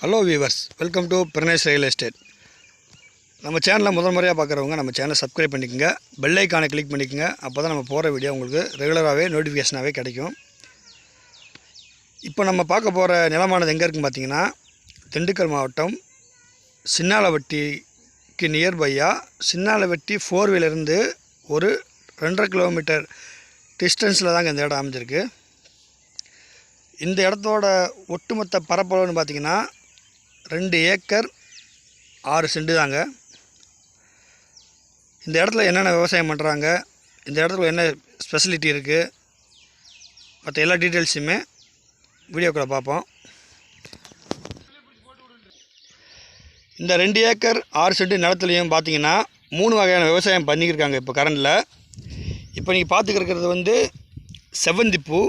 Hello viewers welcome to Pranesh real estate நம்ம சேனலை முதல் முறையாக பார்க்குறவங்க நம்ம சேனலை சப்ஸ்கிரைப் பண்ணிக்கோங்க பெல் ஐக்கானை கிளிக் பண்ணிக்கோங்க அப்போ தான் நம்ம போகிற வீடியோ உங்களுக்கு ரெகுலராகவே நோட்டிஃபிகேஷனாகவே கிடைக்கும். இப்போ நம்ம பார்க்க போகிற நிலமானது எங்கே இருக்குன்னு பார்த்தீங்கன்னா திண்டுக்கல் மாவட்டம் சின்னாலவட்டிக்கு நியர்பையாக சின்னாலவட்டி ஃபோர் வீலருந்து ஒரு ரெண்டரை கிலோமீட்டர் டிஸ்டன்ஸில் தாங்க இந்த இடம் அமைஞ்சிருக்கு. இந்த இடத்தோட ஒட்டுமொத்த பரப்பளவுன்னு பார்த்தீங்கன்னா ரெண்டு ஏக்கர் ஆறு செண்டு தாங்க. இந்த இடத்துல என்னென்ன விவசாயம் பண்ணுறாங்க இந்த இடத்துல என்ன ஸ்பெசிலிட்டி இருக்குது மற்ற எல்லா டீட்டெயில்ஸுமே வீடியோக்குள்ளே பார்ப்போம். இந்த ரெண்டு ஏக்கர் ஆறு செண்டு நிலத்துலையும் பார்த்தீங்கன்னா மூணு வகையான விவசாயம் பண்ணிக்கிருக்காங்க இப்போ கரண்டில் இப்போ நீங்கள் பார்த்துக்கிருக்கிறது வந்து செவ்வந்தி பூ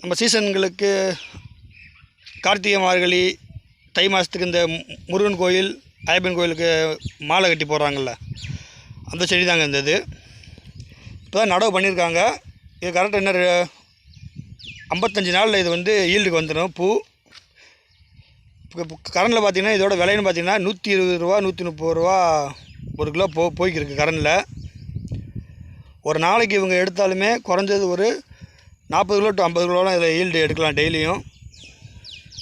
நம்ம சீசன்களுக்கு கார்த்திகை மார்கழி தை மாதத்துக்கு இந்த முருகன் கோயில் ஐயப்பன் கோயிலுக்கு மாலை கட்டி போடுறாங்கள்ல அந்த செடி தாங்க இந்த இது. இப்போ தான் நடவு பண்ணியிருக்காங்க. இது கரெக்டாக என்ன ஐம்பத்தஞ்சு நாளில் இது வந்து ஈல்டுக்கு வந்துடும் பூ. இப்போ கரண்டில் பார்த்திங்கன்னா இதோட விலைன்னு பார்த்தீங்கன்னா நூற்றி இருபது ரூபா நூற்றி முப்பது ரூபா ஒரு கிலோ போ போய்க்கிருக்கு கரண்டில் ஒரு நாளைக்கு இவங்க எடுத்தாலுமே குறைஞ்சது ஒரு நாற்பது கிலோ டு ஐம்பது கிலோலாம் இதில் ஈல்டு எடுக்கலாம் டெய்லியும்.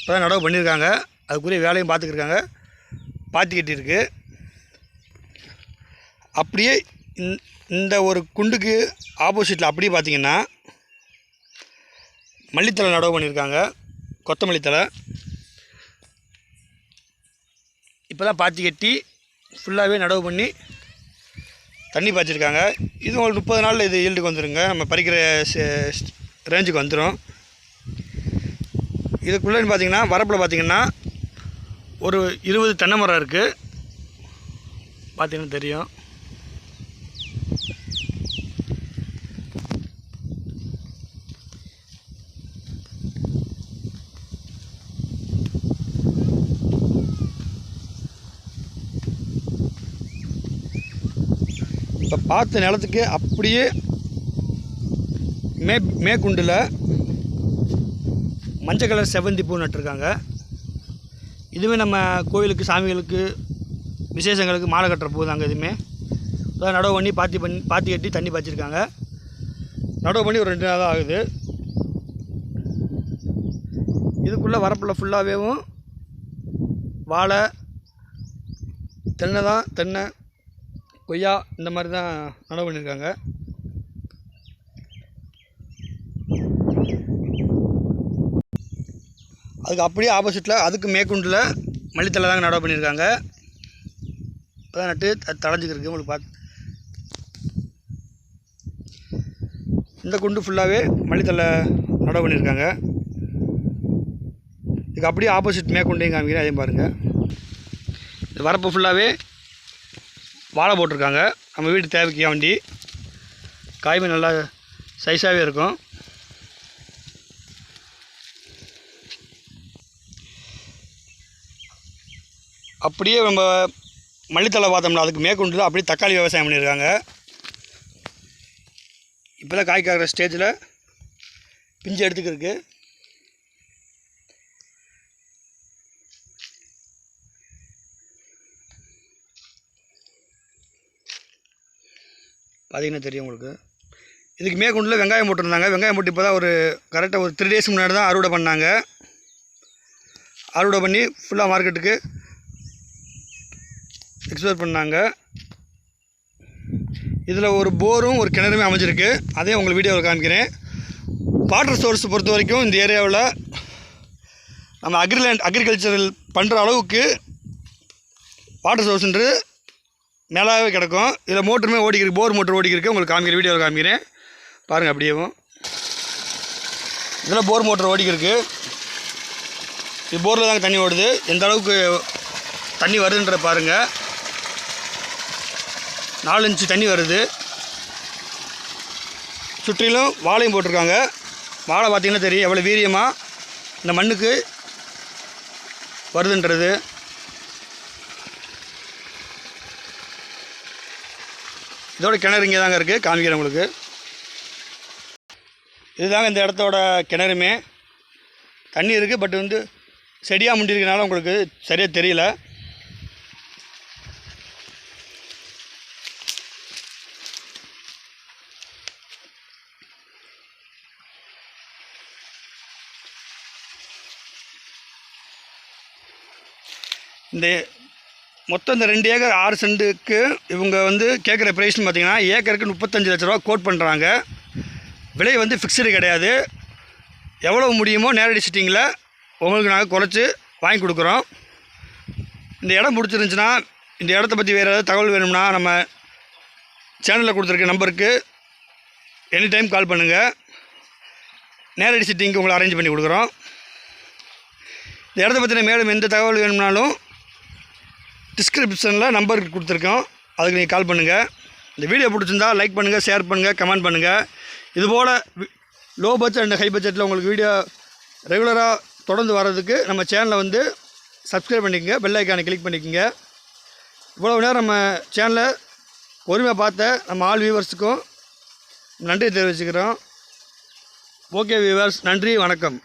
இப்போ தான் நடவு பண்ணியிருக்காங்க. அதுக்குரிய வேலையும் பார்த்துக்கிருக்காங்க. பாத்தி கட்டியிருக்கு. அப்படியே இந்த- இந்த ஒரு குண்டுக்கு ஆப்போசிட்டில் அப்படியே பார்த்தீங்கன்னா மல்லித்தலை நடவு பண்ணியிருக்காங்க. கொத்தமல்லி இப்போ தான் பாத்தி கட்டி ஃபுல்லாகவே நடவு பண்ணி தண்ணி பாய்ச்சிருக்காங்க. இது ஒரு முப்பது நாளில் இது ஈல்டுக்கு வந்துடுங்க நம்ம பறிக்கிற ரேஞ்சுக்கு வந்துடும் இதுக்குள்ளேன்னு பார்த்தீங்கன்னா வரப்பில் பார்த்தீங்கன்னா ஒரு இருபது தென்னை மரம் இருக்குது பார்த்தீங்கன்னா தெரியும். இப்போ பார்த்த நிலத்துக்கு அப்படியே மே மேற்குண்டில் மஞ்சள் கலர் செவ்வந்தி பூ நட்டிருக்காங்க. இதுவே நம்ம கோயிலுக்கு சாமிகளுக்கு விசேஷங்களுக்கு மாலை கட்டுற பூ தாங்க இதுவுமே. அதான் நடவு பண்ணி பாத்தி பண்ணி பாத்தி கட்டி தண்ணி பாய்ச்சிருக்காங்க. நடவு பண்ணி ஒரு ரெண்டு நாள் தான் ஆகுது. இதுக்குள்ளே வரப்பில் ஃபுல்லாகவேவும் வாழை தென்னை தான் தென்னை கொய்யா இந்த மாதிரி தான் நடவு பண்ணியிருக்காங்க அதுக்கு அப்படியே ஆப்போசிட்டில் அதுக்கு மேற்குண்டில் மல்லித்தலை தாங்க நடவு பண்ணியிருக்காங்க. இப்போ நட்டு த- உங்களுக்கு பார்த்து இந்த குண்டு ஃபுல்லாகவே மல்லித்தலை நடவு பண்ணியிருக்காங்க. இதுக்கு அப்படியே ஆப்போசிட் மேற்கொண்டையும் காமிக்கிறேன் அதையும் பாருங்கள் இது வரப்பு ஃபுல்லாகவே வாழை போட்டிருக்காங்க. நம்ம வீட்டு தேவைக்கு வண்டி. காய்மை நல்லா சைஸாகவே இருக்கும். அப்படியே நம்ம மல்லித்தலை பார்த்தோம்னா அதுக்கு மேற்கொண்டு அப்படியே தக்காளி விவசாயம் பண்ணியிருக்காங்க. இப்போ தான் காய் காக்கிற ஸ்டேஜில் பிஞ்சு எடுத்துக்கிருக்கு. பார்த்திங்கன்னா தெரியும் உங்களுக்கு? இதுக்கு மேற்கொண்டில் வெங்காயம் போட்டிருந்தாங்க. வெங்காயம் போட்டு இப்போ தான் ஒரு கரெக்டாக ஒரு த்ரீ டேஸ் முன்னாடி தான் அறுவடை பண்ணாங்க. அறுவடை பண்ணி ஃபுல்லாக மார்க்கெட்டுக்கு எக்ஸ்ப்ளோர் பண்ணாங்க. இதில் ஒரு போரும் ஒரு கிணறுமே அமைஞ்சிருக்கு. அதையும் உங்களுக்கு வீடியோவில் காமிக்கிறேன். வாட்டர் சோர்ஸ் பொறுத்த வரைக்கும் இந்த ஏரியாவில் நம்ம அக்ரிலேண்ட் அக்ரிகல்ச்சரல் பண்ணுற அளவுக்கு வாட்டர் சோர்ஸ்ன்று மேலாகவே கிடக்கும். இதில் மோட்டருமே ஓடிக்கிருக்கு போர் மோட்டர் ஓடிக்கிருக்கு. உங்களுக்கு காமிக்கிற வீடியோவில் காமிக்கிறேன். பாருங்கள் அப்படியேவும் இதில் போர் மோட்டர் ஓடிக்கிருக்கு. இது போரில் தாங்க தண்ணி ஓடுது. எந்த அளவுக்கு தண்ணி வருதுன்ற பாருங்கள் நாலு இன்ச்சு தண்ணி வருது. சுற்றிலும் வாழையும் போட்டிருக்காங்க. வாழை பார்த்தீங்கன்னா தெரியும் எவ்வளோ வீரியமாக இந்த மண்ணுக்கு வருதுன்றது. இதோட கிணறு இங்கே தாங்க இருக்குது காமிக்கிறேன் உங்களுக்கு. இதுதாங்க இந்த இடத்தோட கிணறுமே. தண்ணி இருக்குது பட் வந்து செடியாக முண்டிருக்கனால உங்களுக்கு சரியாக தெரியல. இந்த மொத்தம் இந்த ரெண்டு ஏக்கர் ஆறு சென்ட்டுக்கு இவங்க வந்து கேட்குற ப்ரைஸ்னு பார்த்தீங்கன்னா ஏக்கருக்கு முப்பத்தஞ்சு லட்ச ரூபா கோட் பண்ணுறாங்க விலை வந்து ஃபிக்ஸ்டு கிடையாது. எவ்வளோ முடியுமோ நேரடி சிட்டிங்கில் உங்களுக்கு நாங்கள் குறைச்சி வாங்கி கொடுக்குறோம். இந்த இடம் பிடிச்சிருந்துச்சுன்னா இந்த இடத்த பற்றி வேறு ஏதாவது தகவல் வேணும்னா நம்ம சேனலில் கொடுத்துருக்க நம்பருக்கு எனி டைம் கால் பண்ணுங்கள் நேரடி சிட்டிங்க்கு உங்களை அரேஞ்ச் பண்ணி கொடுக்குறோம். இந்த இடத்த பற்றின மேலும் எந்த தகவல் வேணும்னாலும் டிஸ்கிரிப்ஷனில் நம்பர் கொடுத்துருக்கோம். அதுக்கு நீங்கள் கால் பண்ணுங்கள் இந்த வீடியோ பிடிச்சிருந்தா லைக் பண்ணுங்கள் ஷேர் பண்ணுங்கள் கமெண்ட் பண்ணுங்கள் இதுபோல் லோ பட்ஜெட் அண்ட் ஹை பட்ஜெட்டில் உங்களுக்கு வீடியோ ரெகுலராக தொடர்ந்து வர்றதுக்கு நம்ம சேனலை வந்து சப்ஸ்கிரைப் பண்ணிக்கங்க பெல் ஐக்கானை கிளிக் பண்ணிக்கோங்க. இவ்வளோ நேரம் நம்ம சேனலை பொறுமையாக பார்த்த நம்ம ஆல் வியூவர்ஸுக்கும் நன்றி தெரிவிச்சுக்கிறோம். ஓகே வியூவர்ஸ் நன்றி வணக்கம்.